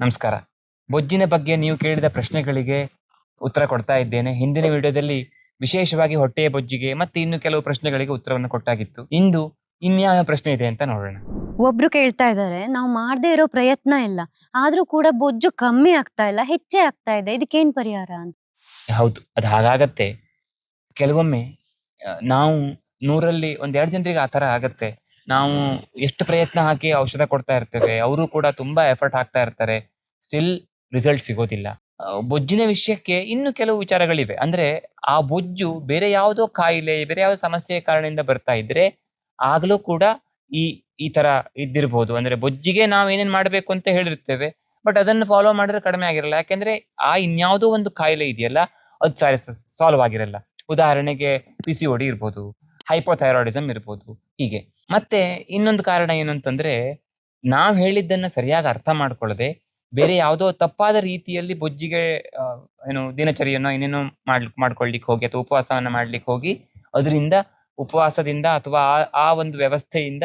ನಮಸ್ಕಾರ. ಬೊಜ್ಜಿನ ಬಗ್ಗೆ ನೀವು ಕೇಳಿದ ಪ್ರಶ್ನೆಗಳಿಗೆ ಉತ್ತರ ಕೊಡ್ತಾ ಇದ್ದೇನೆ. ಹಿಂದಿನ ವಿಡಿಯೋದಲ್ಲಿ ವಿಶೇಷವಾಗಿ ಹೊಟ್ಟೆಯ ಬೊಜ್ಜಿಗೆ ಮತ್ತೆ ಇನ್ನು ಕೆಲವು ಪ್ರಶ್ನೆಗಳಿಗೆ ಉತ್ತರವನ್ನು ಕೊಟ್ಟಾಗಿತ್ತು. ಇಂದು ಇನ್ಯಾವ ಪ್ರಶ್ನೆ ಇದೆ ಅಂತ ನೋಡೋಣ. ಒಬ್ರು ಕೇಳ್ತಾ ಇದ್ದಾರೆ ನಾವು ಮಾಡದೇ ಇರೋ ಪ್ರಯತ್ನ ಇಲ್ಲ. ಆದ್ರೂ ಕೂಡ ಬೊಜ್ಜು ಕಮ್ಮಿ ಆಗ್ತಾ ಇಲ್ಲ ಹೆಚ್ಚೇ ಆಗ್ತಾ ಇದೆ. ಇದಕ್ಕೇನ್ ಪರಿಹಾರ ಅಂತ? ಹೌದು ಅದು ಹಾಗಾಗತ್ತೆ. ಕೆಲವೊಮ್ಮೆ ಆ, ನಾವು ನೂರಲ್ಲಿ ಒಂದ್ ಎರಡು ಜನರಿಗೆ ಆ ತರ ಆಗತ್ತೆ. ನಾವು ಎಷ್ಟು ಪ್ರಯತ್ನ ಹಾಕಿ ಔಷಧ ಕೊಡ್ತಾ ಇರ್ತೇವೆ, ಅವರು ಕೂಡ ತುಂಬಾ ಎಫರ್ಟ್ ಹಾಕ್ತಾ ಇರ್ತಾರೆ ಸ್ಟಿಲ್ ರಿಸಲ್ಟ್ ಸಿಗೋದಿಲ್ಲ. ಬೊಜ್ಜಿನ ವಿಷಯಕ್ಕೆ ಇನ್ನು ಕೆಲವು ವಿಚಾರಗಳಿವೆ. ಅಂದ್ರೆ ಆ ಬೊಜ್ಜು ಬೇರೆ ಯಾವುದೋ ಕಾಯಿಲೆ, ಬೇರೆ ಯಾವುದೋ ಸಮಸ್ಯೆಯ ಕಾರಣದಿಂದ ಬರ್ತಾ ಇದ್ರೆ ಆಗ್ಲೂ ಕೂಡ ಈ ಈ ತರ ಇದ್ದಿರಬಹುದು ಅಂದ್ರೆ ಬೊಜ್ಜಿಗೆ ನಾವು ಏನೇನ್ ಮಾಡ್ಬೇಕು ಅಂತ ಹೇಳಿರ್ತೇವೆ ಬಟ್ ಅದನ್ನು ಫಾಲೋ ಮಾಡಿದ್ರೆ ಕಡಿಮೆ ಆಗಿರಲ್ಲ. ಯಾಕೆಂದ್ರೆ ಆ ಇನ್ಯಾವುದೋ ಒಂದು ಕಾಯಿಲೆ ಇದೆಯಲ್ಲ, ಅದು ಸಾಲ್ವ್ ಆಗಿರಲ್ಲ. ಉದಾಹರಣೆಗೆ ಪಿ ಸಿ ಒಡಿ ಇರ್ಬೋದು ಹೈಪೋಥೈರಾಯ್ಡಿಸಮ್ ಇರ್ಬೋದು. ಹೀಗೆ. ಮತ್ತೆ ಇನ್ನೊಂದು ಕಾರಣ ಏನು ಅಂತಂದ್ರೆ ನಾವು ಹೇಳಿದ್ದನ್ನ ಸರಿಯಾಗಿ ಅರ್ಥ ಮಾಡ್ಕೊಳ್ಳದೆ ಬೇರೆ ಯಾವುದೋ ತಪ್ಪಾದ ರೀತಿಯಲ್ಲಿ ಬೊಜ್ಜಿಗೆ ಏನು ದಿನಚರಿಯನ್ನು ಏನೇನೋ ಮಾಡ್ ಮಾಡ್ಕೊಳ್ಲಿಕ್ಕೆ ಹೋಗಿ ಅಥವಾ ಉಪವಾಸವನ್ನ ಮಾಡ್ಲಿಕ್ಕೆ ಹೋಗಿ ಅದರಿಂದ ಉಪವಾಸದಿಂದ ಅಥವಾ ಆ- ಆ ಒಂದು ವ್ಯವಸ್ಥೆಯಿಂದ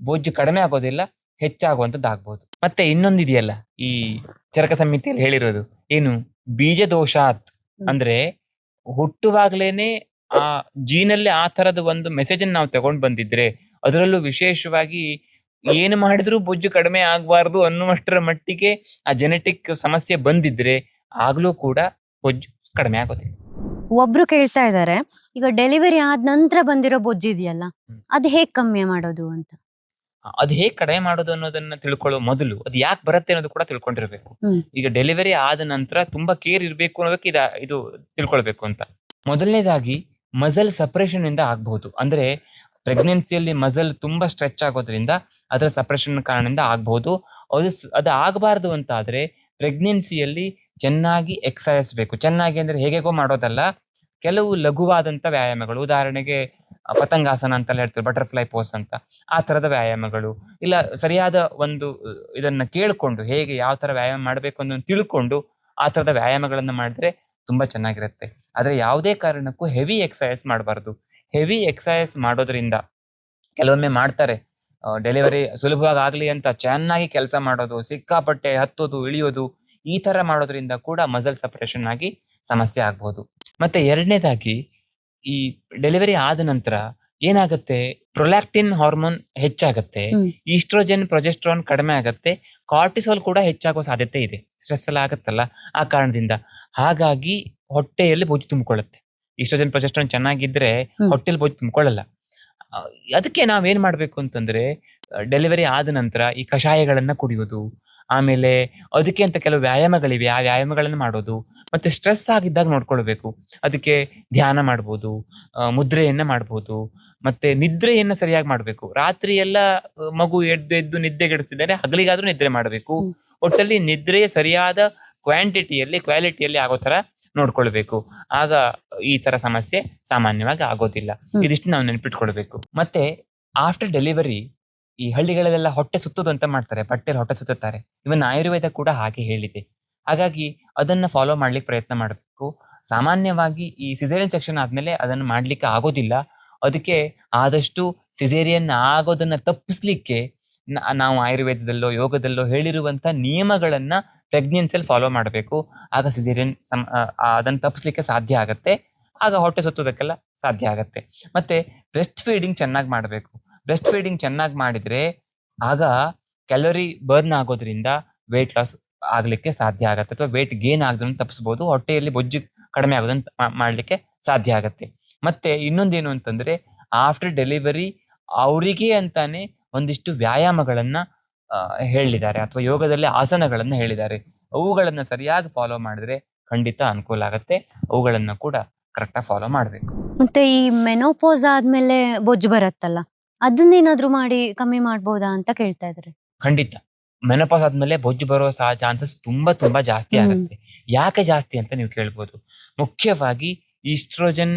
ಬೊಜ್ಜು ಕಡಿಮೆ ಆಗೋದಿಲ್ಲ ಹೆಚ್ಚಾಗುವಂತದ್ದಾಗ್ಬೋದು ಮತ್ತೆ ಇನ್ನೊಂದಿದೆಯಲ್ಲ ಈ ಚರಕ ಸಮಿತಿಯಲ್ಲಿ ಹೇಳಿರೋದು ಏನು ಬೀಜ ದೋಷಾತ್ ಅಂದ್ರೆ ಹುಟ್ಟುವಾಗ್ಲೇನೆ ಆ ಜೀನಲ್ಲಿ ಆ ತರದ ಒಂದು ಮೆಸೇಜ್ ಅನ್ನ ನಾವು ತಗೊಂಡ್ ಬಂದಿದ್ರೆ ಅದರಲ್ಲೂ ವಿಶೇಷವಾಗಿ ಏನು ಮಾಡಿದ್ರೂ ಬೊಜ್ಜು ಕಡಿಮೆ ಆಗ್ಬಾರ್ದು ಅನ್ನುವಷ್ಟರ ಮಟ್ಟಿಗೆ ಆ ಜೆನೆಟಿಕ್ ಸಮಸ್ಯೆ ಬಂದಿದ್ರೆ ಆಗ್ಲೂ ಕೂಡ ಬೊಜ್ಜು ಕಡಿಮೆ ಆಗೋದಿಲ್ಲ ಒಬ್ರು ಕೇಳ್ತಾ ಇದ್ದಾರೆ ಈಗ ಡೆಲಿವರಿ ಆದ ನಂತರ ಬಂದಿರೋ ಬೊಜ್ಜು ಇದೆಯಲ್ಲ. ಅದ್ ಹೇಗ್ ಕಮ್ಮಿ ಮಾಡೋದು ಅಂತ? ಅದ್ ಹೇಗ್ ಕಡಿಮೆ ಮಾಡೋದು ಅನ್ನೋದನ್ನ ತಿಳ್ಕೊಳ್ಳೋ ಮೊದಲು ಅದು ಯಾಕೆ ಬರುತ್ತೆ ಅನ್ನೋದು ಕೂಡ ತಿಳ್ಕೊಂಡಿರ್ಬೇಕು. ಈಗ ಡೆಲಿವರಿ ಆದ ನಂತರ ತುಂಬಾ ಕೇರ್ ಇರ್ಬೇಕು ಅನ್ನೋದಕ್ಕೆ ಇದ ಇದು ತಿಳ್ಕೊಳ್ಬೇಕು ಅಂತ. ಮೊದಲನೇದಾಗಿ ಮಸಲ್ ಸಪ್ರೇಷನ್ ಇಂದ ಆಗ್ಬಹುದು. ಅಂದ್ರೆ ಪ್ರೆಗ್ನೆನ್ಸಿಯಲ್ಲಿ ಮಸಲ್ ತುಂಬಾ ಸ್ಟ್ರೆಚ್ ಆಗೋದ್ರಿಂದ ಅದರ ಸಪರೇಷನ್ ಕಾರಣದಿಂದ ಆಗ್ಬಹುದು. ಅದು ಅದು ಆಗಬಾರ್ದು ಅಂತ ಆದ್ರೆ ಪ್ರೆಗ್ನೆನ್ಸಿಯಲ್ಲಿ ಚೆನ್ನಾಗಿ ಎಕ್ಸಸೈಸ್ ಬೇಕು. ಚೆನ್ನಾಗಿ ಅಂದ್ರೆ ಹೇಗೆಗೋ ಮಾಡೋದಲ್ಲ, ಕೆಲವು ಲಘುವಾದಂತ ವ್ಯಾಯಾಮಗಳು. ಉದಾಹರಣೆಗೆ ಪತಂಗಾಸನ ಅಂತ ಹೇಳ್ತಾರೆ, ಬಟರ್ಫ್ಲೈ ಪೋಸ್ ಅಂತ. ಆ ತರದ ವ್ಯಾಯಾಮಗಳು. ಇಲ್ಲ, ಸರಿಯಾದ ಒಂದು, ಇದನ್ನ ಕೇಳಿಕೊಂಡು ಹೇಗೆ ಯಾವ ತರ ವ್ಯಾಯಾಮ ಮಾಡಬೇಕು ಅನ್ನೋದನ್ನ ತಿಳ್ಕೊಂಡು ಆ ತರದ ವ್ಯಾಯಾಮಗಳನ್ನ ಮಾಡಿದ್ರೆ ತುಂಬಾ ಚೆನ್ನಾಗಿರುತ್ತೆ. ಆದ್ರೆ ಯಾವುದೇ ಕಾರಣಕ್ಕೂ ಹೆವಿ ಎಕ್ಸಸೈಸ್ ಮಾಡಬಾರ್ದು. ಹೆವಿ ಎಕ್ಸಸೈಸ್ ಮಾಡೋದ್ರಿಂದ ಕೆಲವೊಮ್ಮೆ ಮಾಡ್ತಾರೆ ಡೆಲಿವರಿ ಸುಲಭವಾಗಿ ಆಗಲಿ ಅಂತ ಚೆನ್ನಾಗಿ ಕೆಲಸ ಮಾಡೋದು ಸಿಕ್ಕಾಪಟ್ಟೆ ಹತ್ತೋದು ಇಳಿಯೋದು ಈ ತರ ಮಾಡೋದ್ರಿಂದ ಕೂಡ ಮಸಲ್ ಸಪರೇಷನ್ ಆಗಿ ಸಮಸ್ಯೆ ಆಗ್ಬೋದು. ಮತ್ತೆ ಎರಡನೇದಾಗಿ ಈ ಡೆಲಿವರಿ ಆದ ನಂತರ ಏನಾಗುತ್ತೆ ಪ್ರೊಲ್ಯಾಕ್ಟಿನ್ ಹಾರ್ಮೋನ್ ಹೆಚ್ಚಾಗತ್ತೆ ಈಸ್ಟ್ರೋಜೆನ್ ಪ್ರೊಜೆಸ್ಟ್ರಾನ್ ಕಡಿಮೆ ಆಗತ್ತೆ ಕಾರ್ಟಿಸೋಲ್ ಕೂಡ ಹೆಚ್ಚಾಗೋ ಸಾಧ್ಯತೆ ಇದೆ. ಸ್ಟ್ರೆಸ್ ಎಲ್ಲ ಆಗತ್ತಲ್ಲ ಆ ಕಾರಣದಿಂದ. ಹಾಗಾಗಿ ಹೊಟ್ಟೆಯಲ್ಲಿ ಬೊಜ್ಜು ತುಂಬಿಕೊಳ್ಳುತ್ತೆ. ಜನ ಪ್ರೊಜೆಸ್ಟ್ರಾನ್ ಚೆನ್ನಾಗಿದ್ರೆ. ಹೊಟ್ಟೆಲಿ ಬೊಜ್ಜು ತುಂಬಿಕೊಳ್ಳಲ್ಲ. ಅದಕ್ಕೆ ನಾವೇನ್ ಮಾಡ್ಬೇಕು ಅಂತಂದ್ರೆ ಡೆಲಿವರಿ ಆದ ನಂತರ ಈ ಕಷಾಯಗಳನ್ನ ಕುಡಿಯೋದು ಆಮೇಲೆ ಅದಕ್ಕೆ ಅಂತ ಕೆಲವು ವ್ಯಾಯಾಮಗಳಿವೆ ಆ ವ್ಯಾಯಾಮಗಳನ್ನ ಮಾಡೋದು ಮತ್ತೆ ಸ್ಟ್ರೆಸ್ ಆಗಿದ್ದಾಗ ನೋಡ್ಕೊಳ್ಬೇಕು. ಅದಕ್ಕೆ ಧ್ಯಾನ ಮಾಡ್ಬೋದು ಮುದ್ರೆಯನ್ನ ಮಾಡ್ಬೋದು ಮತ್ತೆ ನಿದ್ರೆಯನ್ನ ಸರಿಯಾಗಿ ಮಾಡ್ಬೇಕು. ರಾತ್ರಿ ಎಲ್ಲ ಮಗು ಎದ್ದು ಎದ್ದು ನಿದ್ದೆಗೆಡಿಸ್ತಿದ್ದಾರೆ ಹಗಲಿಗಾದ್ರೂ ನಿದ್ರೆ ಮಾಡಬೇಕು. ಒಟ್ಟಲ್ಲಿ ನಿದ್ರೆಯ ಸರಿಯಾದ ಕ್ವಾಂಟಿಟಿಯಲ್ಲಿ ಕ್ವಾಲಿಟಿಯಲ್ಲಿ ಆಗೋ ತರ ನೋಡ್ಕೊಳ್ಬೇಕು. ಆಗ ಈ ತರ ಸಮಸ್ಯೆ ಸಾಮಾನ್ಯವಾಗಿ ಆಗೋದಿಲ್ಲ. ಇದಿಷ್ಟು ನಾವು ನೆನ್ಪಿಟ್ಕೊಳ್ಬೇಕು. ಮತ್ತೆ ಆಫ್ಟರ್ ಡೆಲಿವರಿ ಈ ಹಳ್ಳಿಗಳಲ್ಲೆಲ್ಲ ಹೊಟ್ಟೆ ಸುತ್ತೋದು ಅಂತ ಮಾಡ್ತಾರೆ. ಬಟ್ಟೆಲಿ ಹೊಟ್ಟೆ ಸುತ್ತುತ್ತಾರೆ. ಇವನ್ ಆಯುರ್ವೇದ ಕೂಡ ಹಾಗೆ ಹೇಳಿದೆ. ಹಾಗಾಗಿ ಅದನ್ನ ಫಾಲೋ ಮಾಡ್ಲಿಕ್ಕೆ ಪ್ರಯತ್ನ ಮಾಡಬೇಕು. ಸಾಮಾನ್ಯವಾಗಿ ಈ ಸಿಸೇರಿಯನ್ ಸೆಕ್ಷನ್ ಆದ್ಮೇಲೆ ಅದನ್ನ ಮಾಡ್ಲಿಕ್ಕೆ ಆಗೋದಿಲ್ಲ. ಅದಕ್ಕೆ ಆದಷ್ಟು ಸಿಸೇರಿಯನ್ ಆಗೋದನ್ನ ತಪ್ಪಿಸ್ಲಿಕ್ಕೆ ನಾವು ಆಯುರ್ವೇದದಲ್ಲೋ ಯೋಗದಲ್ಲೋ ಹೇಳಿರುವಂತ ನಿಯಮಗಳನ್ನ ಪ್ರೆಗ್ನೆನ್ಸಿಯಲ್ಲಿ ಫಾಲೋ ಮಾಡಬೇಕು. ಆಗ ಸಿಸೇರಿಯನ್ ಸಮ ಅದನ್ನ ತಪ್ಪಿಸ್ಲಿಕ್ಕೆ ಸಾಧ್ಯ ಆಗತ್ತೆ. ಆಗ ಹೊಟ್ಟೆ ಸುತ್ತೋದಕ್ಕೆಲ್ಲ ಸಾಧ್ಯ ಆಗುತ್ತೆ. ಮತ್ತೆ ಬ್ರೆಸ್ಟ್ ಫೀಡಿಂಗ್ ಚೆನ್ನಾಗಿ ಮಾಡಬೇಕು. ಬ್ರೆಸ್ಟ್ ಫೀಡಿಂಗ್ ಚೆನ್ನಾಗಿ ಮಾಡಿದ್ರೆ ಆಗ ಕ್ಯಾಲೋರಿ ಬರ್ನ್ ಆಗೋದ್ರಿಂದ ವೇಟ್ ಲಾಸ್ ಆಗ್ಲಿಕ್ಕೆ ಸಾಧ್ಯ ಆಗುತ್ತೆ. ಅಥವಾ ವೇಟ್ ಗೇನ್ ಆಗದನ್ನು ತಪ್ಪಿಸ್ಬೋದು. ಹೊಟ್ಟೆಯಲ್ಲಿ ಬೊಜ್ಜು ಕಡಿಮೆ ಆಗೋದನ್ನ ಮಾಡಲಿಕ್ಕೆ ಸಾಧ್ಯ ಆಗತ್ತೆ. ಮತ್ತೆ ಇನ್ನೊಂದೇನು ಅಂತಂದ್ರೆ ಆಫ್ಟರ್ ಡೆಲಿವರಿ ಅವರಿಗೆ ಅಂತಾನೆ ಒಂದಿಷ್ಟು ವ್ಯಾಯಾಮಗಳನ್ನ ಹೇಳಿದ್ದಾರೆ ಅಥವಾ ಯೋಗದಲ್ಲಿ ಆಸನಗಳನ್ನು ಹೇಳಿದ್ದಾರೆ. ಅವುಗಳನ್ನು ಸರಿಯಾಗಿ ಫಾಲೋ ಮಾಡಿದ್ರೆ ಖಂಡಿತ ಅನುಕೂಲ ಆಗುತ್ತೆ. ಅವುಗಳನ್ನು ಕೂಡ ಕರೆಕ್ಟಾಗಿ ಫಾಲೋ ಮಾಡಬೇಕು. ಮತ್ತೆ ಈ ಮೆನೋಪೋಸ್ ಆದ್ಮೇಲೆ ಬೊಜ್ಜು ಬರುತ್ತಲ್ಲ ಅದನ್ನೇನಾದ್ರೂ ಮಾಡಿ ಕಮ್ಮಿ ಮಾಡ್ಬೋದಾ ಅಂತ ಕೇಳ್ತಾ ಇದ್ರೆ ಖಂಡಿತ. ಮೆನಪಾಸ್ ಆದ್ಮೇಲೆ ಬೊಜ್ಜು ಬರೋ ಸಹ ಚಾನ್ಸಸ್ ತುಂಬಾ ತುಂಬಾ ಜಾಸ್ತಿ. ಆಗುತ್ತೆ. ಯಾಕೆ ಜಾಸ್ತಿ ಅಂತ ನೀವು ಕೇಳ್ಬೋದು. ಮುಖ್ಯವಾಗಿ ಈಸ್ಟ್ರೋಜನ್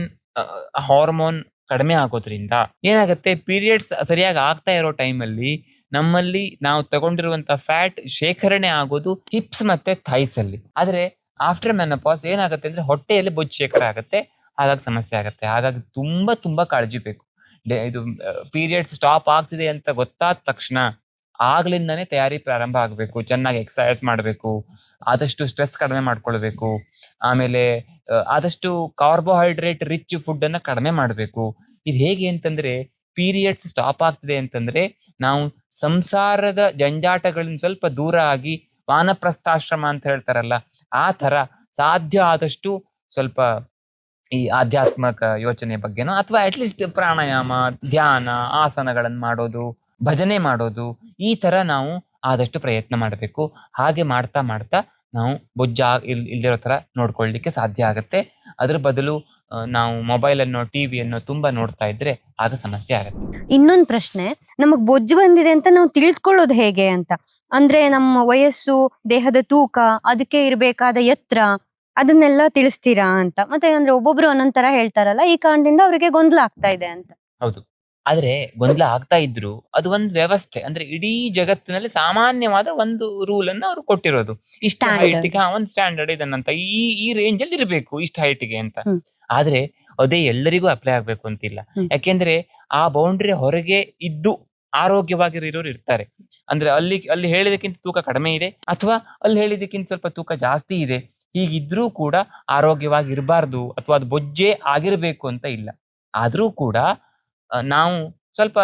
ಹಾರ್ಮೋನ್ ಕಡಿಮೆ ಆಗೋದ್ರಿಂದ ಏನಾಗುತ್ತೆ ಪೀರಿಯಡ್ಸ್ ಸರಿಯಾಗಿ ಆಗ್ತಾ ಇರೋ ಟೈಮಲ್ಲಿ ನಮ್ಮಲ್ಲಿ ನಾವು ತಗೊಂಡಿರುವಂತ ಫ್ಯಾಟ್ ಶೇಖರಣೆ ಆಗೋದು ಹಿಪ್ಸ್ ಮತ್ತೆ ಥೈಸ್ ಅಲ್ಲಿ. ಆದ್ರೆ ಆಫ್ಟರ್ ಮೆನಪಾಸ್ ಏನಾಗುತ್ತೆ ಅಂದ್ರೆ ಹೊಟ್ಟೆಯಲ್ಲಿ ಬೊಜ್ಜು ಶೇಖರ ಆಗುತ್ತೆ, ಹಾಗಾಗಿ ಸಮಸ್ಯೆ ಆಗುತ್ತೆ. ಹಾಗಾಗಿ ತುಂಬಾ ತುಂಬಾ ಕಾಳಜಿ ಬೇಕು. ಇದು ಪೀರಿಯಡ್ಸ್ ಸ್ಟಾಪ್ ಆಗ್ತಿದೆ ಅಂತ ಗೊತ್ತಾದ ತಕ್ಷಣ ಆಗ್ಲಿಂದಾನೇ ತಯಾರಿ ಪ್ರಾರಂಭ ಆಗ್ಬೇಕು. ಚೆನ್ನಾಗಿ ಎಕ್ಸರ್ಸೈಸ್ ಮಾಡಬೇಕು. ಆದಷ್ಟು ಸ್ಟ್ರೆಸ್ ಕಡಿಮೆ ಮಾಡ್ಕೊಳ್ಬೇಕು. ಆಮೇಲೆ ಆದಷ್ಟು ಕಾರ್ಬೋಹೈಡ್ರೇಟ್ ರಿಚ್ ಫುಡ್ ಅನ್ನ ಕಡಿಮೆ ಮಾಡಬೇಕು. ಇದು ಹೇಗೆ ಅಂತಂದ್ರೆ ಪೀರಿಯಡ್ಸ್ ಸ್ಟಾಪ್ ಆಗ್ತಿದೆ ಅಂತಂದ್ರೆ ನಾವು ಸಂಸಾರದ ಜಂಜಾಟಗಳಿಂದ ಸ್ವಲ್ಪ ದೂರ ಆಗಿ ವಾನಪ್ರಸ್ಥಾಶ್ರಮ ಅಂತ ಹೇಳ್ತಾರಲ್ಲ, ಆ ತರ ಸಾಧ್ಯ ಆದಷ್ಟು ಸ್ವಲ್ಪ ಈ ಆಧ್ಯಾತ್ಮಕ ಯೋಚನೆ ಬಗ್ಗೆನೋ ಅಥವಾ ಅಟ್ಲೀಸ್ಟ್ ಪ್ರಾಣಾಯಾಮ, ಧ್ಯಾನ, ಆಸನಗಳನ್ನು ಮಾಡೋದು, ಭಜನೆ ಮಾಡೋದು, ಈ ತರ ನಾವು ಆದಷ್ಟು ಪ್ರಯತ್ನ ಮಾಡಬೇಕು. ಹಾಗೆ ಮಾಡ್ತಾ ಮಾಡ್ತಾ ನಾವು ಬೊಜ್ಜ ಇಲ್ ಇಲ್ದಿರೋ ತರ ನೋಡ್ಕೊಳ್ಲಿಕ್ಕೆ ಸಾಧ್ಯ ಆಗತ್ತೆ. ಅದ್ರ ಬದಲು ನಾವು ಮೊಬೈಲ್ ಅನ್ನು ಟಿವಿಯನ್ನು ತುಂಬಾ ನೋಡ್ತಾ ಇದ್ರೆ ಆಗ ಸಮಸ್ಯೆ ಆಗುತ್ತೆ. ಇನ್ನೊಂದು ಪ್ರಶ್ನೆ ನಮಗ್ ಬೊಜ್ಜು ಬಂದಿದೆ ಅಂತ ನಾವು ತಿಳಿದುಕೊಳ್ಳೋದು ಹೇಗೆ ಅಂತ? ಅಂದ್ರೆ ನಮ್ಮ ವಯಸ್ಸು ದೇಹದ ತೂಕ ಅದಕ್ಕೆ ಇರಬೇಕಾದ ಎತ್ತರ ಅದನ್ನೆಲ್ಲ ತಿಳಿಸ್ತೀರಾ ಅಂತ? ಮತ್ತೆ ಅಂದ್ರೆ ಒಬ್ಬೊಬ್ರು ಒಂದೊಂದ್ ತರ ಹೇಳ್ತಾರಲ್ಲ ಈ ಕಾರಣದಿಂದ ಅವರಿಗೆ ಗೊಂದಲ ಆಗ್ತಾ ಇದೆ ಅಂತ. ಹೌದು. ಆದ್ರೆ ಗೊಂದಲ ಆಗ್ತಾ ಇದ್ರು ಅದು ಒಂದು ವ್ಯವಸ್ಥೆ. ಅಂದ್ರೆ ಇಡೀ ಜಗತ್ತಿನಲ್ಲಿ ಸಾಮಾನ್ಯವಾದ ಒಂದು ರೂಲ್ ಅನ್ನು ಅವ್ರು ಕೊಟ್ಟಿರೋದು. ಇಷ್ಟ ಹೈಟ್ ಹೈಟ್ಗೆ ಒಂದು ಸ್ಟ್ಯಾಂಡರ್ಡ್ ಇದನ್ನಂತ. ಈ ಈ ರೇಂಜ್ ಅಲ್ಲಿ ಇರಬೇಕು ಇಷ್ಟ ಹೈಟ್ಗೆ ಅಂತ. ಆದ್ರೆ ಅದೇ ಎಲ್ಲರಿಗೂ ಅಪ್ಲೈ ಆಗ್ಬೇಕು ಅಂತಿಲ್ಲ. ಇಲ್ಲ ಯಾಕೆಂದ್ರೆ ಆ ಬೌಂಡ್ರಿ ಹೊರಗೆ ಇದ್ದು ಆರೋಗ್ಯವಾಗಿರೋರು ಇರ್ತಾರೆ. ಅಂದ್ರೆ ಅಲ್ಲಿ ಅಲ್ಲಿ ಹೇಳಿದಕ್ಕಿಂತ ತೂಕ ಕಡಿಮೆ ಇದೆ ಅಥವಾ ಅಲ್ಲಿ ಹೇಳಿದಕ್ಕಿಂತ ಸ್ವಲ್ಪ ತೂಕ ಜಾಸ್ತಿ ಇದೆ. ಹೀಗಿದ್ರೂ ಕೂಡ ಆರೋಗ್ಯವಾಗಿ ಇರಬಾರ್ದು ಅಥವಾ ಅದು ಬೊಜ್ಜೆ ಆಗಿರ್ಬೇಕು ಅಂತ ಇಲ್ಲ. ಆದ್ರೂ ಕೂಡ ನಾವು ಸ್ವಲ್ಪ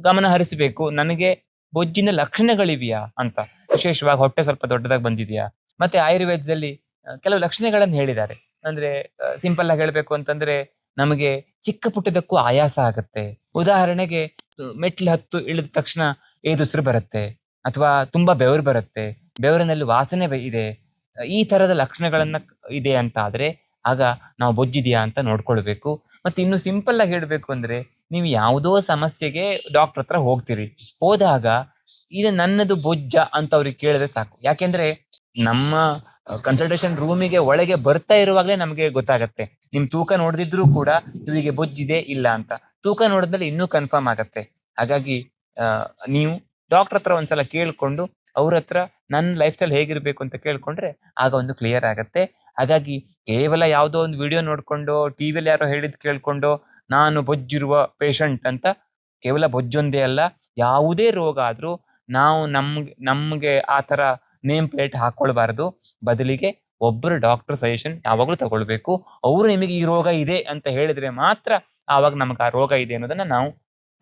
ಗಮನ ಹರಿಸಬೇಕು. ನನಗೆ ಬೊಜ್ಜಿನ ಲಕ್ಷಣಗಳಿವೆಯಾ ಅಂತ. ವಿಶೇಷವಾಗಿ ಹೊಟ್ಟೆ ಸ್ವಲ್ಪ ದೊಡ್ಡದಾಗಿ ಬಂದಿದೆಯಾ? ಮತ್ತೆ ಆಯುರ್ವೇದದಲ್ಲಿ ಕೆಲವು ಲಕ್ಷಣಗಳನ್ನು ಹೇಳಿದ್ದಾರೆ. ಅಂದ್ರೆ ಸಿಂಪಲ್ ಆಗಿ ಹೇಳಬೇಕು ಅಂತಂದ್ರೆ, ನಮಗೆ ಚಿಕ್ಕ ಪುಟ್ಟದಕ್ಕೂ ಆಯಾಸ ಆಗುತ್ತೆ. ಉದಾಹರಣೆಗೆ ಮೆಟ್ಲು ಹತ್ತು ಇಳಿದ ತಕ್ಷಣ ಏದುಸಿರು ಬರುತ್ತೆ, ಅಥವಾ ತುಂಬಾ ಬೆವರು ಬರುತ್ತೆ, ಬೆವರಿನಲ್ಲಿ ವಾಸನೆ ಇದೆ, ಈ ತರದ ಲಕ್ಷಣಗಳನ್ನ ಇದೆ ಅಂತ ಆದ್ರೆ ಆಗ ನಾವು ಬೊಜ್ಜಿದೆಯಾ ಅಂತ ನೋಡ್ಕೊಳ್ಬೇಕು. ಮತ್ತೆ ಇನ್ನು ಸಿಂಪಲ್ ಆಗಿ ಹೇಳಬೇಕು ಅಂದ್ರೆ ನೀವು ಯಾವುದೋ ಸಮಸ್ಯೆಗೆ ಡಾಕ್ಟರ್ ಹತ್ರ ಹೋಗ್ತೀರಿ. ಹೋದಾಗ ಇದು ನನ್ನದು ಬೊಜ್ಜ ಅಂತ ಅವ್ರಿಗೆ ಕೇಳಿದ್ರೆ ಸಾಕು. ಯಾಕೆಂದ್ರೆ ನಮ್ಮ ಕನ್ಸಲ್ಟೇಷನ್ ರೂಮಿಗೆ ಒಳಗೆ ಬರ್ತಾ ಇರುವಾಗಲೇ ನಮಗೆ ಗೊತ್ತಾಗತ್ತೆ. ನಿಮ್ ತೂಕ ನೋಡಿದ್ರು ಕೂಡ ಇವರಿಗೆ ಬೊಜ್ಜಿದೆ ಇಲ್ಲ ಅಂತ. ತೂಕ ನೋಡಿದ್ಮೇಲೆ ಇನ್ನೂ ಕನ್ಫರ್ಮ್ ಆಗತ್ತೆ. ಹಾಗಾಗಿ ನೀವು ಡಾಕ್ಟರ್ ಹತ್ರ ಒಂದ್ಸಲ ಕೇಳ್ಕೊಂಡು ಅವ್ರ ಹತ್ರ ನನ್ನ ಲೈಫ್ ಸ್ಟೈಲ್ ಹೇಗಿರ್ಬೇಕು ಅಂತ ಕೇಳ್ಕೊಂಡ್ರೆ ಆಗ ಒಂದು ಕ್ಲಿಯರ್ ಆಗತ್ತೆ. ಹಾಗಾಗಿ ಕೇವಲ ಯಾವುದೋ ಒಂದು ವಿಡಿಯೋ ನೋಡ್ಕೊಂಡು ಟಿವಿಯಲ್ಲಿ ಯಾರೋ ಹೇಳಿದ್ ಕೇಳ್ಕೊಂಡು ನಾನು ಬೊಜ್ಜಿರುವ ಪೇಷಂಟ್ ಅಂತ ಕೇವಲ ಬೊಜ್ಜೊಂದೇ ಅಲ್ಲ ಯಾವುದೇ ರೋಗ ಆದ್ರೂ ನಾವು ನಮ್ಗೆ ನಮ್ಗೆ ಆ ತರ ನೇಮ್ ಪ್ಲೇಟ್ ಹಾಕೊಳ್ಬಾರ್ದು. ಬದಲಿಗೆ ಒಬ್ಬರು ಡಾಕ್ಟರ್ ಸಜೆಷನ್ ಯಾವಾಗಲೂ ತಗೊಳ್ಬೇಕು. ಅವರು ನಿಮಗೆ ಈ ರೋಗ ಇದೆ ಅಂತ ಹೇಳಿದ್ರೆ ಮಾತ್ರ ಆವಾಗ ನಮಗೆ ಆ ರೋಗ ಇದೆ ಅನ್ನೋದನ್ನ ನಾವು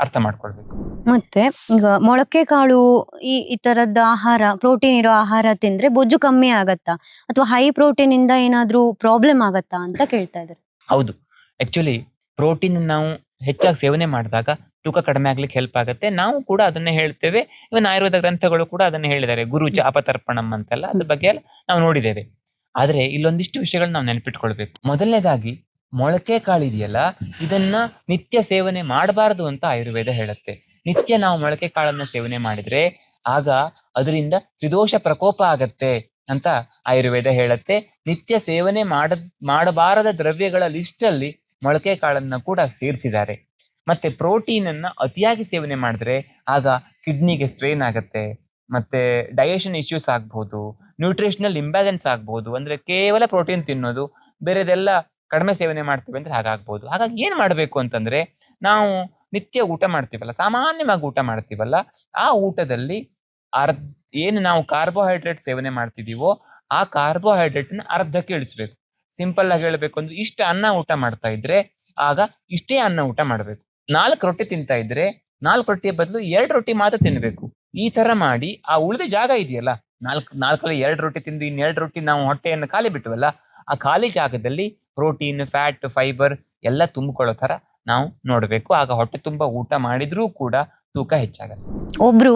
ಅರ್ಥ ಮಾಡ್ಕೊಳ್ಬೇಕು. ಮತ್ತೆ ಈಗ ಮೊಳಕೆ ಕಾಳು ಈ ಈ ತರದ ಆಹಾರ ಪ್ರೋಟೀನ್ ಇರೋ ಆಹಾರ ತಿಂದ್ರೆ ಬೊಜ್ಜು ಕಮ್ಮಿ ಆಗತ್ತಾ? ಅಥವಾ ಹೈ ಪ್ರೋಟೀನ್ ಇಂದ ಏನಾದ್ರೂ ಪ್ರಾಬ್ಲಮ್ ಆಗತ್ತಾ ಅಂತ ಕೇಳ್ತಾ ಇದ್ದಾರೆ. ಹೌದು. ಆಕ್ಚುಲಿ ಪ್ರೋಟೀನ್ ನಾವು ಹೆಚ್ಚಾಗಿ ಸೇವನೆ ಮಾಡಿದಾಗ ತೂಕ ಕಡಿಮೆ ಆಗ್ಲಿಕ್ಕೆ ಹೆಲ್ಪ್ ಆಗುತ್ತೆ. ನಾವು ಕೂಡ ಅದನ್ನೇ ಹೇಳ್ತೇವೆ. ಇವನ್ ಆಯುರ್ವೇದ ಗ್ರಂಥಗಳು ಕೂಡ ಅದನ್ನ ಹೇಳಿದ್ದಾರೆ. ಗುರು ಚಾಪತರ್ಪಣಂ ಅಂತೆಲ್ಲ ಅದ್ರ ಬಗ್ಗೆ ಎಲ್ಲ ನಾವು ನೋಡಿದ್ದೇವೆ. ಆದ್ರೆ ಇಲ್ಲೊಂದಿಷ್ಟು ವಿಷಯಗಳನ್ನ ನಾವು ನೆನಪಿಟ್ಕೊಳ್ಬೇಕು. ಮೊದಲನೇದಾಗಿ ಮೊಳಕೆ ಕಾಳಿದೆಯಲ್ಲ ಇದನ್ನ ನಿತ್ಯ ಸೇವನೆ ಮಾಡಬಾರದು ಅಂತ ಆಯುರ್ವೇದ ಹೇಳುತ್ತೆ. ನಿತ್ಯ ನಾವು ಮೊಳಕೆ ಕಾಳನ್ನ ಸೇವನೆ ಮಾಡಿದ್ರೆ ಆಗ ಅದರಿಂದ ತ್ರಿದೋಷ ಪ್ರಕೋಪ ಆಗತ್ತೆ ಅಂತ ಆಯುರ್ವೇದ ಹೇಳುತ್ತೆ. ನಿತ್ಯ ಸೇವನೆ ಮಾಡ ಮಾಡಬಾರದ ದ್ರವ್ಯಗಳ ಲಿಸ್ಟ್ ಅಲ್ಲಿ ಮೊಳಕೆ ಕಾಳನ್ನ ಕೂಡ ಸೇರಿಸಿದ್ದಾರೆ. ಮತ್ತೆ ಪ್ರೋಟೀನ್ ಅನ್ನ ಅತಿಯಾಗಿ ಸೇವನೆ ಮಾಡಿದ್ರೆ ಆಗ ಕಿಡ್ನಿಗೆ ಸ್ಟ್ರೈನ್ ಆಗತ್ತೆ, ಮತ್ತೆ ಡೈಜೆಷನ್ ಇಶ್ಯೂಸ್ ಆಗ್ಬಹುದು ನ್ಯೂಟ್ರಿಷನಲ್ ಇಂಬ್ಯಾಲೆನ್ಸ್ ಆಗ್ಬಹುದು ಅಂದ್ರೆ ಕೇವಲ ಪ್ರೋಟೀನ್ ತಿನ್ನೋದು, ಬೇರೆದೆಲ್ಲ ಕಡಿಮೆ ಸೇವನೆ ಮಾಡ್ತೀವಿ ಅಂದ್ರೆ ಹಾಗಾಗ್ಬಹುದು ಹಾಗಾಗಿ ಏನ್ ಮಾಡ್ಬೇಕು ಅಂತಂದ್ರೆ ನಾವು ನಿತ್ಯ ಊಟ ಮಾಡ್ತೀವಲ್ಲ, ಸಾಮಾನ್ಯವಾಗಿ ಊಟ ಮಾಡ್ತೀವಲ್ಲ, ಆ ಊಟದಲ್ಲಿ ಅರ್ಧ, ಏನು ನಾವು ಕಾರ್ಬೋಹೈಡ್ರೇಟ್ ಸೇವನೆ ಮಾಡ್ತಿದೀವೋ, ಆ ಕಾರ್ಬೋಹೈಡ್ರೇಟ್ ಅರ್ಧಕ್ಕೆ ಇಳಿಸ್ಬೇಕು. ಸಿಂಪಲ್ ಆಗಿ ಹೇಳ್ಬೇಕು ಅಂದ್ರೆ ಇಷ್ಟ ಅನ್ನ ಊಟ ಮಾಡ್ತಾ ಇದ್ರೆ ಆಗ ಇಷ್ಟೇ ಅನ್ನ ಊಟ ಮಾಡ್ಬೇಕು. ನಾಲ್ಕು ರೊಟ್ಟಿ ತಿಂತಾ ಇದ್ರೆ ನಾಲ್ಕು ರೊಟ್ಟಿಯ ಬದಲು ಎರಡು ರೊಟ್ಟಿ ಮಾತ್ರ ತಿನ್ಬೇಕು. ಈ ತರ ಮಾಡಿ ಆ ಉಳಿದ ಜಾಗ ಇದೆಯಲ್ಲ ನಾಲ್ಕು ನಾಲ್ಕಲ್ಲಿ ಎರಡು ರೊಟ್ಟಿ ತಿಂದು ಇನ್ನೆರಡು ರೊಟ್ಟಿ ನಾವು ಹೊಟ್ಟೆಯನ್ನು ಖಾಲಿ ಬಿಟ್ಟವಲ್ಲ ಆ ಖಾಲಿ ಜಾಗದಲ್ಲಿ ಪ್ರೋಟೀನ್ ಫ್ಯಾಟ್ ಫೈಬರ್ ಎಲ್ಲ ತುಂಬಿಕೊಳ್ಳೋ ತರ ನಾವು ನೋಡ್ಬೇಕು. ಆಗ ಹೊಟ್ಟೆ ತುಂಬಾ ಊಟ ಮಾಡಿದ್ರೂ ಕೂಡ ತೂಕ ಹೆಚ್ಚಾಗತ್ತೆ. ಒಬ್ರು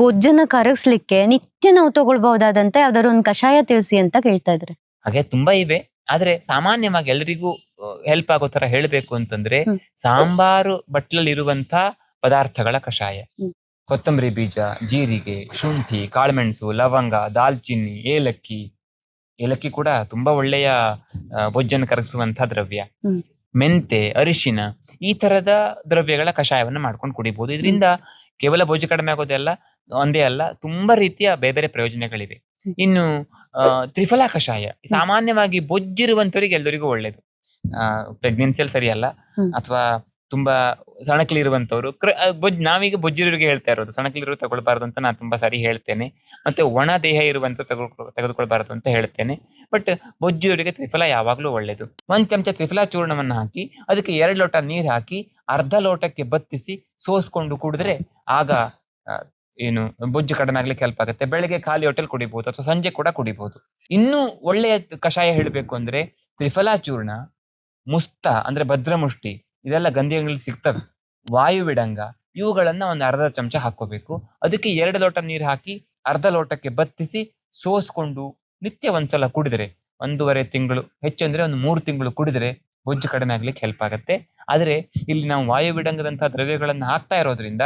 ಬೊಜ್ಜನ್ನ ಕರಗಿಸ್ಲಿಕ್ಕೆ ನಿತ್ಯ ನಾವು ತಗೊಳ್ಬಹುದಾದಂತ ಯಾವ್ದಾದ್ರು ಒಂದು ಕಷಾಯ ತಿಳಿಸಿ ಅಂತ ಕೇಳ್ತಾ ಇದ್ರೆ ಹಾಗೆ ತುಂಬಾ ಇವೆ. ಆದ್ರೆ ಸಾಮಾನ್ಯವಾಗಿ ಎಲ್ರಿಗೂ ಹೆಲ್ಪ್ ಆಗೋ ತರ ಹೇಳ್ಬೇಕು ಅಂತಂದ್ರೆ ಸಾಂಬಾರು ಬಟ್ಲಲ್ಲಿರುವಂತ ಪದಾರ್ಥಗಳ ಕಷಾಯ. ಕೊತ್ತಂಬರಿ ಬೀಜ ಜೀರಿಗೆ ಶುಂಠಿ ಕಾಳುಮೆಣಸು ಲವಂಗ ದಾಲ್ಚಿನ್ನಿ ಏಲಕ್ಕಿ. ಏಲಕ್ಕಿ ಕೂಡ ತುಂಬಾ ಒಳ್ಳೆಯ ಬೊಜ್ಜನ್ನು ಕರಗಿಸುವಂತಹ ದ್ರವ್ಯ. ಮೆಂತೆ ಅರಿಶಿನ ಈ ತರದ ದ್ರವ್ಯಗಳ ಕಷಾಯವನ್ನು ಮಾಡ್ಕೊಂಡು ಕುಡಿಬಹುದು ಇದರಿಂದ ಕೇವಲ ಬೊಜ್ಜು ಕಡಿಮೆ ಆಗೋದಲ್ಲ ಒಂದೇ ಅಲ್ಲ ತುಂಬಾ ರೀತಿಯ ಬೇರೆ ಬೇರೆ ಪ್ರಯೋಜನಗಳಿವೆ. ಇನ್ನು ತ್ರಿಫಲ ಕಷಾಯ. ಸಾಮಾನ್ಯವಾಗಿ ಬೊಜ್ಜಿರುವಂತವರಿಗೆ ಎಲ್ಲರಿಗೂ ಒಳ್ಳೇದು. ಪ್ರೆಗ್ನೆನ್ಸಿಯಲ್ಲಿ ಸರಿಯಲ್ಲ. ಅಥವಾ ತುಂಬಾ ಸಣಕಲಿರುವಂತವ್ರು ಕ್ರ- ಆ, ಬೊಜ್ ನಾವೀಗ ಬೊಜ್ಜಿರೋರಿಗೆ ಹೇಳ್ತಾ ಇರೋದು ಸಣಕಲಿರು ತಗೊಳ್ಬಾರ್ದು ಅಂತ ನಾನು ತುಂಬಾ ಸರಿ ಹೇಳ್ತೇನೆ. ಮತ್ತೆ ಒಣ ದೇಹ ಇರುವಂತ ತೆಗೆದುಕೊಳ್ಬಾರ್ದು ಅಂತ ಹೇಳ್ತೇನೆ. ಬಟ್ ಬೊಜ್ಜಿರೋರಿಗೆ ತ್ರಿಫಲ ಯಾವಾಗ್ಲೂ ಒಳ್ಳೇದು. ಒಂದ್ ಚಮಚ ತ್ರಿಫಲ ಚೂರ್ಣವನ್ನ ಹಾಕಿ ಅದಕ್ಕೆ ಎರಡು ಲೋಟ ನೀರು ಹಾಕಿ ಅರ್ಧ ಲೋಟಕ್ಕೆ ಬತ್ತಿಸಿ ಸೋಸ್ಕೊಂಡು ಕುಡಿದ್ರೆ ಆಗ ಏನು, ಬೊಜ್ಜು ಕಡಿಮೆ ಆಗ್ಲಿಕ್ಕೆ ಹೆಲ್ಪ್ ಆಗುತ್ತೆ. ಬೆಳಿಗ್ಗೆ ಖಾಲಿ ಹೋಟೆಲ್ ಕುಡಿಬಹುದು ಅಥವಾ ಸಂಜೆ ಕೂಡ ಕುಡಿಬಹುದು ಇನ್ನೂ ಒಳ್ಳೆಯ ಕಷಾಯ ಹೇಳಬೇಕು ಅಂದ್ರೆ ತ್ರಿಫಲಾಚೂರ್ಣ, ಮುಸ್ತ ಅಂದ್ರೆ ಭದ್ರಮುಷ್ಟಿ, ಇದೆಲ್ಲ ಗಂಧಿ ಅಂಗಡಿಲಿ ಸಿಗ್ತವೆ ವಾಯುವಿಡಂಗ ಇವುಗಳನ್ನ ಒಂದು ಅರ್ಧ ಚಮಚ ಹಾಕೋಬೇಕು ಅದಕ್ಕೆ ಎರಡು ಲೋಟ ನೀರು ಹಾಕಿ ಅರ್ಧ ಲೋಟಕ್ಕೆ ಬತ್ತಿಸಿ ಸೋಸ್ಕೊಂಡು ನಿತ್ಯ ಒಂದ್ಸಲ ಕುಡಿದ್ರೆ, ಒಂದೂವರೆ ತಿಂಗಳು ಹೆಚ್ಚಂದ್ರೆ ಒಂದು ಮೂರು ತಿಂಗಳು ಕುಡಿದ್ರೆ ಬೊಜ್ಜು ಕಡಿಮೆ ಆಗ್ಲಿಕ್ಕೆ ಹೆಲ್ಪ್ ಆಗುತ್ತೆ. ಆದ್ರೆ ಇಲ್ಲಿ ನಾವು ವಾಯುವಿಡಂಗದಂತಹ ದ್ರವ್ಯಗಳನ್ನ ಹಾಕ್ತಾ ಇರೋದ್ರಿಂದ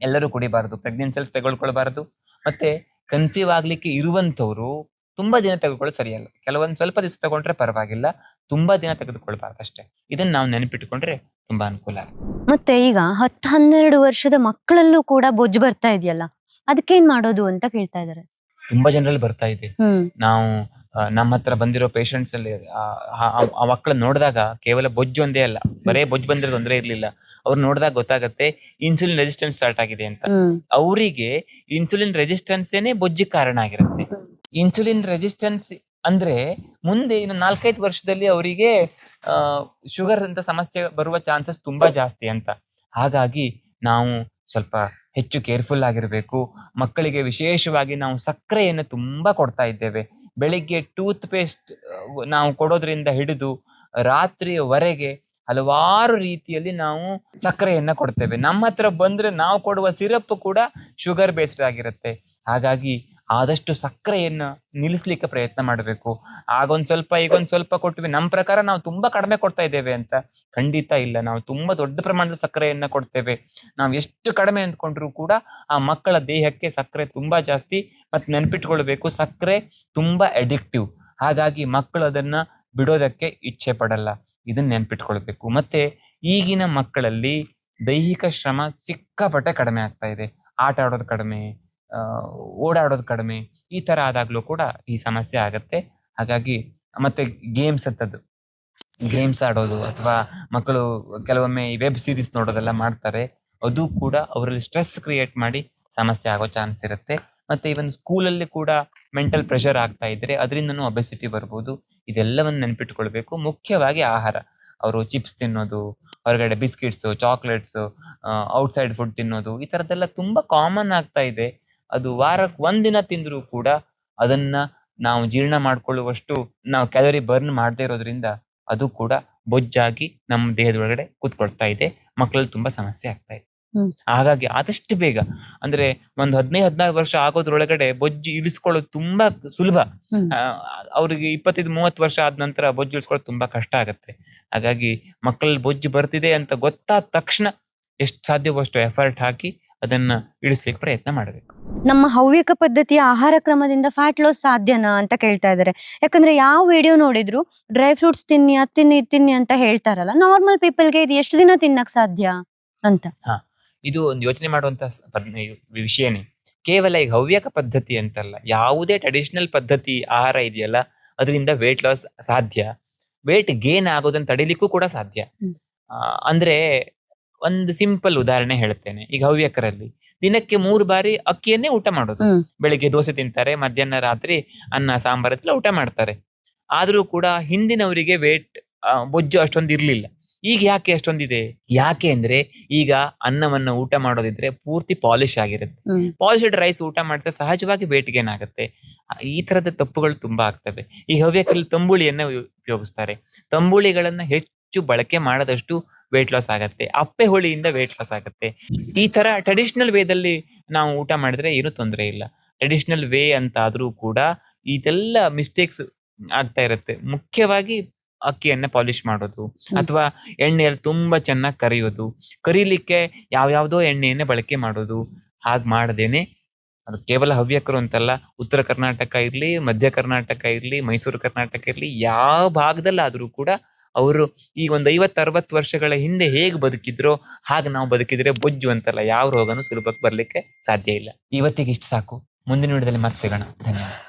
ಎಲ್ಲರೂ ಕುಡಿಬಾರದು ಪ್ರೆಗ್ನೆನ್ಸಿಯಲ್ಲಿ ತಗೊಳ್ಕೊಳ್ಬಾರದು. ಮತ್ತೆ ಕನ್ಸೀವ್ ಆಗ್ಲಿಕ್ಕೆ ಇರುವಂತವ್ರು ತುಂಬಾ ದಿನ ತೆಗೆದುಕೊಳ್ಳೋದು ಸರಿಯಲ್ಲ. ಕೆಲವೊಂದ್ ಸ್ವಲ್ಪ ದಿವಸ ತಗೊಂಡ್ರೆ ಪರವಾಗಿಲ್ಲ ತುಂಬಾ ದಿನ ತೆಗೆದುಕೊಳ್ಬಾರ್ದು ಅಷ್ಟೇ. ಇದನ್ನ ನಾವು ನೆನಪಿಟ್ಟುಕೊಂಡ್ರೆ ತುಂಬಾ ಅನುಕೂಲ ಮತ್ತೆ ಈಗ ಹತ್ತು ಹನ್ನೆರಡು ವರ್ಷದ ಮಕ್ಕಳಲ್ಲೂ ಕೂಡ ಬೊಜ್ಜು ಬರ್ತಾ ಇದೆಯಲ್ಲ ಅದಕ್ಕೇನ್ ಮಾಡೋದು ಅಂತ ಕೇಳ್ತಾ ಇದಾರೆ ತುಂಬಾ ಜನರಲ್ಲಿ ಬರ್ತಾ ಇದೆ. ನಾವು ನಮ್ಮ ಹತ್ರ ಬಂದಿರೋ ಪೇಷಂಟ್ಸ್ ಅಲ್ಲಿ ಆ, ಮಕ್ಕಳನ್ನ ನೋಡಿದಾಗ ಕೇವಲ ಬೊಜ್ಜು ಒಂದೇ ಅಲ್ಲ ಬರೇ ಬೊಜ್ಜು ಬಂದಿರೋ ತೊಂದರೆ ಇರ್ಲಿಲ್ಲ. ಅವ್ರು ನೋಡಿದಾಗ ಗೊತ್ತಾಗತ್ತೆ ಇನ್ಸುಲಿನ್ ರೆಸಿಸ್ಟೆನ್ಸ್ ಸ್ಟಾರ್ಟ್ ಆಗಿದೆ ಅಂತ. ಅವರಿಗೆ ಇನ್ಸುಲಿನ್ ರೆಸಿಸ್ಟೆನ್ಸ್ ಏನೇ ಬೊಜ್ಜಿಗೆ ಕಾರಣ ಆಗಿರುತ್ತೆ. ಇನ್ಸುಲಿನ್ ರೆಸಿಸ್ಟೆನ್ಸ್ ಅಂದ್ರೆ ಮುಂದೆ ಇನ್ನು ನಾಲ್ಕೈದು ವರ್ಷದಲ್ಲಿ ಅವರಿಗೆ ಶುಗರ್ ಅಂತ ಸಮಸ್ಯೆ ಬರುವ ಚಾನ್ಸಸ್ ತುಂಬಾ ಜಾಸ್ತಿ ಅಂತ. ಹಾಗಾಗಿ ನಾವು ಸ್ವಲ್ಪ ಹೆಚ್ಚು ಕೇರ್ಫುಲ್ ಆಗಿರ್ಬೇಕು. ಮಕ್ಕಳಿಗೆ ವಿಶೇಷವಾಗಿ ನಾವು ಸಕ್ಕರೆಯನ್ನು ತುಂಬಾ ಕೊಡ್ತಾ ಇದ್ದೇವೆ. ಬೆಳಿಗ್ಗೆ ಟೂತ್ ಪೇಸ್ಟ್ ನಾವು ಕೊಡೋದ್ರಿಂದ ಹಿಡಿದು ರಾತ್ರಿಯವರೆಗೆ ಹಲವಾರು ರೀತಿಯಲ್ಲಿ ನಾವು ಸಕ್ಕರೆಯನ್ನು ಕೊಡ್ತೇವೆ. ನಮ್ಮ ಹತ್ರ ಬಂದರೆ ನಾವು ಕೊಡುವ ಸಿರಪ್ ಕೂಡ ಶುಗರ್ ಬೇಸ್ಡ್ ಆಗಿರುತ್ತೆ. ಹಾಗಾಗಿ ಆದಷ್ಟು ಸಕ್ಕರೆಯನ್ನ ನಿಲ್ಲಿಸ್ಲಿಕ್ಕೆ ಪ್ರಯತ್ನ ಮಾಡಬೇಕು. ಆಗೊಂದ್ ಸ್ವಲ್ಪ ಈಗೊಂದ್ ಸ್ವಲ್ಪ ಕೊಟ್ವಿ. ನಮ್ಮ ಪ್ರಕಾರ ನಾವು ತುಂಬಾ ಕಡಿಮೆ ಕೊಡ್ತಾ ಇದ್ದೇವೆ ಅಂತ ಖಂಡಿತ ಇಲ್ಲ. ನಾವು ತುಂಬಾ ದೊಡ್ಡ ಪ್ರಮಾಣದ ಸಕ್ಕರೆಯನ್ನ ಕೊಡ್ತೇವೆ. ನಾವು ಎಷ್ಟು ಕಡಿಮೆ ಅಂದ್ಕೊಂಡ್ರು ಕೂಡ ಆ ಮಕ್ಕಳ ದೇಹಕ್ಕೆ ಸಕ್ಕರೆ ತುಂಬಾ ಜಾಸ್ತಿ ಮತ್ತೆ ನೆನ್ಪಿಟ್ಕೊಳ್ಬೇಕು. ಸಕ್ಕರೆ ತುಂಬಾ ಅಡಿಕ್ಟಿವ್ ಹಾಗಾಗಿ ಮಕ್ಕಳು ಅದನ್ನ ಬಿಡೋದಕ್ಕೆ ಇಚ್ಛೆ ಪಡಲ್ಲ. ಇದನ್ನ ನೆನ್ಪಿಟ್ಕೊಳ್ಬೇಕು. ಮತ್ತೆ ಈಗಿನ ಮಕ್ಕಳಲ್ಲಿ ದೈಹಿಕ ಶ್ರಮ ಸಿಕ್ಕಾಪಟ್ಟೆ ಕಡಿಮೆ ಆಗ್ತಾ ಇದೆ. ಆಟ ಆಡೋದು ಕಡಿಮೆ ಓಡಾಡೋದು ಕಡಿಮೆ, ಈ ತರ ಆದಾಗ್ಲೂ ಕೂಡ ಈ ಸಮಸ್ಯೆ ಆಗತ್ತೆ. ಹಾಗಾಗಿ ಮತ್ತೆ ಗೇಮ್ಸ್ ಅಂತದ್ದು ಗೇಮ್ಸ್ ಆಡೋದು ಅಥವಾ ಮಕ್ಕಳು ಕೆಲವೊಮ್ಮೆ ವೆಬ್ ಸೀರೀಸ್ ನೋಡೋದೆಲ್ಲ ಮಾಡ್ತಾರೆ. ಅದು ಕೂಡ ಅವರಲ್ಲಿ ಸ್ಟ್ರೆಸ್ ಕ್ರಿಯೇಟ್ ಮಾಡಿ ಸಮಸ್ಯೆ ಆಗೋ ಚಾನ್ಸ್ ಇರುತ್ತೆ. ಮತ್ತೆ ಇವನ್ ಸ್ಕೂಲಲ್ಲಿ ಕೂಡ ಮೆಂಟಲ್ ಪ್ರೆಷರ್ ಆಗ್ತಾ ಇದ್ರೆ ಅದರಿಂದನು ಒಬೆಸಿಟಿ ಬರ್ಬೋದು. ಇದೆಲ್ಲವನ್ನು ನೆನ್ಪಿಟ್ಕೊಳ್ಬೇಕು. ಮುಖ್ಯವಾಗಿ ಆಹಾರ. ಅವರು ಚಿಪ್ಸ್ ತಿನ್ನೋದು, ಹೊರಗಡೆ ಬಿಸ್ಕಿಟ್ಸ್ ಚಾಕ್ಲೇಟ್ಸ್ ಔಟ್ಸೈಡ್ ಫುಡ್ ತಿನ್ನೋದು, ಈ ತರದ್ದೆಲ್ಲ ತುಂಬಾ ಕಾಮನ್ ಆಗ್ತಾ ಇದೆ. ಅದು ವಾರಕ್ಕೆ ಒಂದಿನ ತಿಂದ್ರು ಕೂಡ ಅದನ್ನ ನಾವು ಜೀರ್ಣ ಮಾಡ್ಕೊಳ್ಳುವಷ್ಟು ನಾವು ಕ್ಯಾಲೋರಿ ಬರ್ನ್ ಮಾಡದೇ ಇರೋದ್ರಿಂದ ಅದು ಕೂಡ ಬೊಜ್ಜಾಗಿ ನಮ್ಮ ದೇಹದ ಒಳಗಡೆ ಕೂತ್ಕೊಳ್ತಾ ಇದೆ. ಮಕ್ಕಳಲ್ಲಿ ತುಂಬಾ ಸಮಸ್ಯೆ ಆಗ್ತಾ ಇದೆ. ಹಾಗಾಗಿ ಆದಷ್ಟು ಬೇಗ ಅಂದ್ರೆ ಒಂದು ಹದಿನೈದು ಹದಿನಾಲ್ಕು ವರ್ಷ ಆಗೋದ್ರೊಳಗಡೆ ಬೊಜ್ಜು ಇಳಿಸ್ಕೊಳ್ಳೋದು ತುಂಬಾ ಸುಲಭ. ಅವ್ರಿಗೆ ಇಪ್ಪತ್ತೈದು ಮೂವತ್ತು ವರ್ಷ ಆದ ನಂತರ ಬೊಜ್ಜು ಇಳಿಸ್ಕೊಳ್ಳೋದು ತುಂಬಾ ಕಷ್ಟ ಆಗತ್ತೆ. ಹಾಗಾಗಿ ಮಕ್ಕಳಲ್ಲಿ ಬೊಜ್ಜು ಬರ್ತಿದೆ ಅಂತ ಗೊತ್ತಾದ ತಕ್ಷಣ ಎಷ್ಟು ಸಾಧ್ಯವೋ ಅಷ್ಟು ಎಫರ್ಟ್ ಹಾಕಿ ಅದನ್ನ ಇಳಿಸ್ಲಿಕ್ಕೆ ಪ್ರಯತ್ನ ಮಾಡಬೇಕು. ನಮ್ಮ ಹವ್ಯಕ ಪದ್ಧತಿಯ ಆಹಾರ ಕ್ರಮದಿಂದ ಫ್ಯಾಟ್ ಲಾಸ್ ಸಾಧ್ಯನಾ ಅಂತ ಕೇಳ್ತಾ ಇದಾರೆ. ಯಾಕಂದ್ರೆ ಯಾವ ವಿಡಿಯೋ ನೋಡಿದ್ರು ಡ್ರೈ ಫ್ರೂಟ್ಸ್ ತಿನ್ನಿ ಅದ್ ತಿನ್ನಿ ಇದ್ ತಿನ್ನಿ ಅಂತ ಹೇಳ್ತಾರಲ್ಲ ನಾರ್ಮಲ್ ಪೀಪಲ್ಗೆ ಇದು ಎಷ್ಟು ದಿನ ತಿನ್ನಕ್ ಸಾಧ್ಯ ಅಂತ? ಇದು ಒಂದು ಯೋಚನೆ ಮಾಡುವಂತ ವಿಷಯನೇ. ಕೇವಲ ಈಗ ಹವ್ಯಕ ಪದ್ಧತಿ ಅಂತಲ್ಲ ಯಾವುದೇ ಟ್ರೆಡಿಷನಲ್ ಪದ್ಧತಿ ಆಹಾರ ಇದೆಯಲ್ಲ ಅದರಿಂದ ವೇಟ್ ಲಾಸ್ ಸಾಧ್ಯ. ವೇಟ್ ಗೇನ್ ಆಗೋದನ್ನ ತಡಿಲಿಕ್ಕೂ ಕೂಡ ಸಾಧ್ಯ. ಅಂದ್ರೆ ಒಂದು ಸಿಂಪಲ್ ಉದಾಹರಣೆ ಹೇಳ್ತೇನೆ. ಈಗ ಹವ್ಯಕರಲ್ಲಿ ದಿನಕ್ಕೆ ಮೂರು ಬಾರಿ ಅಕ್ಕಿಯನ್ನೇ ಊಟ ಮಾಡೋದು. ಬೆಳಿಗ್ಗೆ ದೋಸೆ ತಿಂತಾರೆ ಮಧ್ಯಾಹ್ನ ರಾತ್ರಿ ಅನ್ನ ಸಾಂಬಾರ್ ಎಲ್ಲ ಊಟ ಮಾಡ್ತಾರೆ. ಆದ್ರೂ ಕೂಡ ಹಿಂದಿನವರಿಗೆ ವೇಟ್ ಬೊಜ್ಜು ಅಷ್ಟೊಂದು ಇರ್ಲಿಲ್ಲ. ಈಗ ಯಾಕೆ ಅಷ್ಟೊಂದಿದೆ? ಯಾಕೆ ಅಂದ್ರೆ ಈಗ ಅನ್ನವನ್ನ ಊಟ ಮಾಡೋದಿದ್ರೆ ಪೂರ್ತಿ ಪಾಲಿಶ್ ಆಗಿರುತ್ತೆ. ಪಾಲಿಶ್ಡ್ ರೈಸ್ ಊಟ ಮಾಡಿದ್ರೆ ಸಹಜವಾಗಿ ವೇಟ್ ಗೇನ್ ಆಗುತ್ತೆ. ಈ ತರದ ತಪ್ಪುಗಳು ತುಂಬಾ ಆಗ್ತವೆ. ಈ ಹವ್ಯಕರಲ್ಲಿ ತಂಬುಳಿಯನ್ನ ಉಪಯೋಗಿಸ್ತಾರೆ. ತಂಬುಳಿಗಳನ್ನ ಹೆಚ್ಚು ಬಳಕೆ ಮಾಡದಷ್ಟು ವೇಟ್ ಲಾಸ್ ಆಗತ್ತೆ ಅಪ್ಪೆ ಹುಳಿಯಿಂದ ವೇಟ್ ಲಾಸ್ ಆಗತ್ತೆ. ಈ ತರ ಟ್ರೆಡಿಷನಲ್ ವೇದಲ್ಲಿ ನಾವು ಊಟ ಮಾಡಿದ್ರೆ ಏನು ತೊಂದರೆ ಇಲ್ಲ. ಟ್ರೆಡಿಷನಲ್ ವೇ ಅಂತ ಆದ್ರೂ ಕೂಡ ಇದೆಲ್ಲ ಮಿಸ್ಟೇಕ್ಸ್ ಆಗ್ತಾ ಇರುತ್ತೆ. ಮುಖ್ಯವಾಗಿ ಅಕ್ಕಿಯನ್ನ ಪಾಲಿಶ್ ಮಾಡೋದು ಅಥವಾ ಎಣ್ಣೆಯಲ್ಲಿ ತುಂಬಾ ಚೆನ್ನಾಗಿ ಕರಿಯೋದು ಕರೀಲಿಕ್ಕೆ ಯಾವ್ಯಾವ್ದೋ ಎಣ್ಣೆಯನ್ನ ಬಳಕೆ ಮಾಡೋದು. ಹಾಗ್ ಮಾಡದೇನೆ ಅದು ಕೇವಲ ಹವ್ಯಕರು ಅಂತಲ್ಲ ಉತ್ತರ ಕರ್ನಾಟಕ ಇರ್ಲಿ ಮಧ್ಯ ಕರ್ನಾಟಕ ಇರ್ಲಿ ಮೈಸೂರು ಕರ್ನಾಟಕ ಇರ್ಲಿ ಯಾವ ಭಾಗದಲ್ಲಾದ್ರೂ ಕೂಡ ಅವರು ಈ ಒಂದು ಐವತ್ತು, ಅರವತ್ತು ವರ್ಷಗಳ ಹಿಂದೆ ಹೇಗೆ ಬದುಕಿದ್ರೋ ಹಾಗೆ ನಾವು ಬದುಕಿದ್ರೆ ಬೊಜ್ಜು ಅಂತಲ್ಲ ಯಾವ ರೋಗನೂ ಸುಲಭಕ್ಕೆ ಬರ್ಲಿಕ್ಕೆ ಸಾಧ್ಯ ಇಲ್ಲ. ಇವತ್ತಿಗೆ ಇಷ್ಟು ಸಾಕು. ಮುಂದಿನ ವಿಡಿಯೋದಲ್ಲಿ ಮತ್ತೆ ಸಿಗೋಣ. ಧನ್ಯವಾದ.